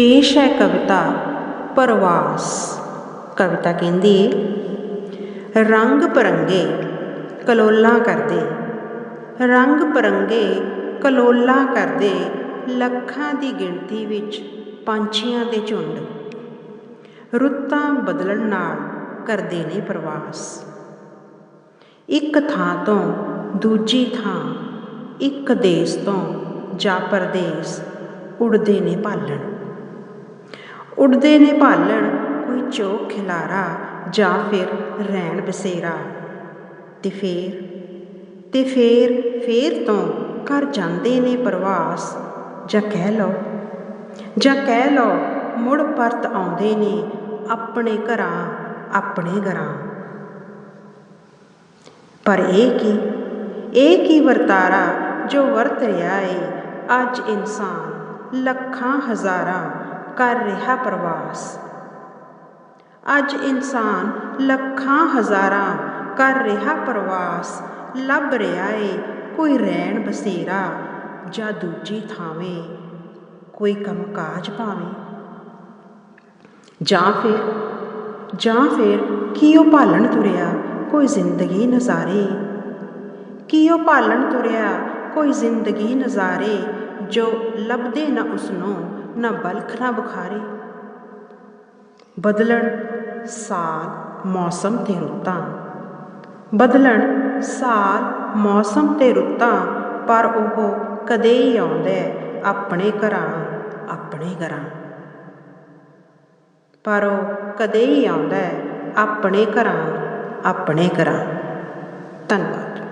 ਪੇਸ਼ ਹੈ ਕਵਿਤਾ ਪ੍ਰਵਾਸ। ਕਵਿਤਾ ਕਹਿੰਦੀ ਏ ਰੰਗ ਪਰੰਗੇ ਕਲੋਲਾਂ ਕਰਦੇ। ਰੰਗ ਪਰੰਗੇ ਕਲੋਲਾਂ ਕਰਦੇ ਲੱਖਾਂ ਦੀ ਗਿਣਤੀ ਵਿੱਚ ਪੰਛੀਆਂ ਦੇ ਝੁੰਡ। ਰੁੱਤਾਂ ਬਦਲਣ ਨਾਲ ਕਰਦੇ ਨੇ ਪ੍ਰਵਾਸ। ਇੱਕ ਥਾਂ ਤੋਂ ਦੂਜੀ ਥਾਂ, ਇੱਕ ਦੇਸ਼ ਤੋਂ ਜਾਂ ਪਰਦੇਸ ਉੜਦੇ ਨੇ ਭਾਲਣ ਉੱਡਦੇ ਨੇ ਭਾਲਣ, ਕੋਈ ਚੋਕ ਖਿਲਾਰਾ ਜਾਂ ਫਿਰ ਰੈਣ ਬਸੇਰਾ। ਤੇ ਫੇਰ ਤੇ ਫੇਰ ਫੇਰ ਤੋਂ ਘਰ ਜਾਂਦੇ ਨੇ ਪ੍ਰਵਾਸ। ਜਾਂ ਕਹਿ ਲਓ, ਜਾਂ ਕਹਿ ਲਓ ਮੁੜ ਪਰਤ ਆਉਂਦੇ ਨੇ ਆਪਣੇ ਘਰਾਂ ਆਪਣੇ ਘਰਾਂ ਪਰ ਇਹ ਕੀ? ਇਹ ਕੀ ਵਰਤਾਰਾ ਜੋ ਵਰਤ ਰਿਹਾ ਏ ਅੱਜ ਇਨਸਾਨ ਲੱਖਾਂ ਹਜ਼ਾਰਾਂ ਕਰ ਰਿਹਾ ਪ੍ਰਵਾਸ। ਅੱਜ ਇਨਸਾਨ ਲੱਖਾਂ ਹਜ਼ਾਰਾਂ ਕਰ ਰਿਹਾ ਪ੍ਰਵਾਸ। ਲੱਭ ਰਿਹਾ ਏ ਕੋਈ ਰਹਿਣ ਬਸੇਰਾ ਜਾਂ ਦੂਜੀ ਥਾਵੇਂ ਕੋਈ ਕੰਮਕਾਜ ਭਾਵੇਂ। ਜਾਂ ਫਿਰ ਜਾਂ ਫਿਰ ਕੀ ਉਹ ਭਾਲਣ ਤੁਰਿਆ ਕੋਈ ਜ਼ਿੰਦਗੀ ਨਜ਼ਾਰੇ। ਕੀ ਉਹ ਭਾਲਣ ਤੁਰਿਆ ਕੋਈ ਜ਼ਿੰਦਗੀ ਨਜ਼ਾਰੇ ਜੋ ਲੱਭਦੇ ਨਾ ਉਸਨੂੰ ਨਾ ਬਲਖ, ਨਾ ਬੁਖਾਰੀ। ਬਦਲਣ ਸਾਲ, ਮੌਸਮ ਤੇ ਰੁੱਤਾਂ। ਬਦਲਣ ਸਾਲ, ਮੌਸਮ ਤੇ ਰੁੱਤਾਂ, ਪਰ ਉਹ ਕਦੇ ਹੀ ਆਉਂਦਾ ਆਪਣੇ ਘਰਾਂ ਆਪਣੇ ਘਰਾਂ। ਪਰ ਉਹ ਕਦੇ ਹੀ ਆਉਂਦਾ ਆਪਣੇ ਘਰਾਂ ਆਪਣੇ ਘਰਾਂ। ਧੰਨਵਾਦ।